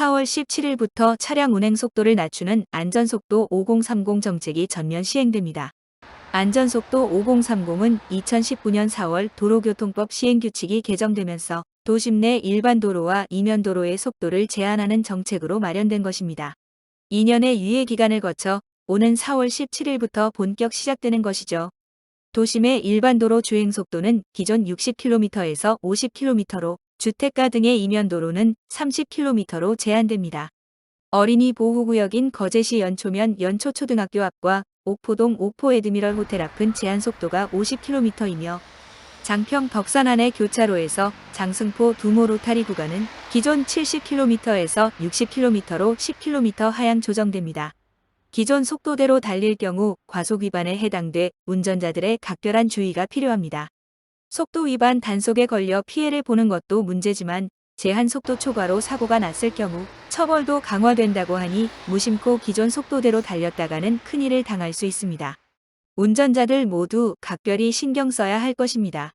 4월 17일부터 차량 운행 속도를 낮추는 안전속도 5030 정책이 전면 시행됩니다. 안전속도 5030은 2019년 4월 도로교통법 시행규칙이 개정되면서 도심 내 일반 도로와 이면 도로의 속도를 제한하는 정책으로 마련된 것입니다. 2년의 유예 기간을 거쳐 오는 4월 17일부터 본격 시작되는 것이죠. 도심의 일반 도로 주행 속도는 기존 60km에서 50km로 주택가 등의 이면 도로는 30km로 제한됩니다. 어린이 보호구역인 거제시 연초면 연초초등학교 앞과 옥포동 옥포 에드미럴 호텔 앞은 제한 속도가 50km이며 장평 덕산 안의 교차로에서 장승포 두모 로타리 구간은 기존 70km에서 60km로 10km 하향 조정됩니다. 기존 속도대로 달릴 경우 과속 위반에 해당돼 운전자들의 각별한 주의가 필요합니다. 속도 위반 단속에 걸려 피해를 보는 것도 문제지만 제한 속도 초과로 사고가 났을 경우 처벌도 강화된다고 하니 무심코 기존 속도대로 달렸다가는 큰일을 당할 수 있습니다. 운전자들 모두 각별히 신경 써야 할 것입니다.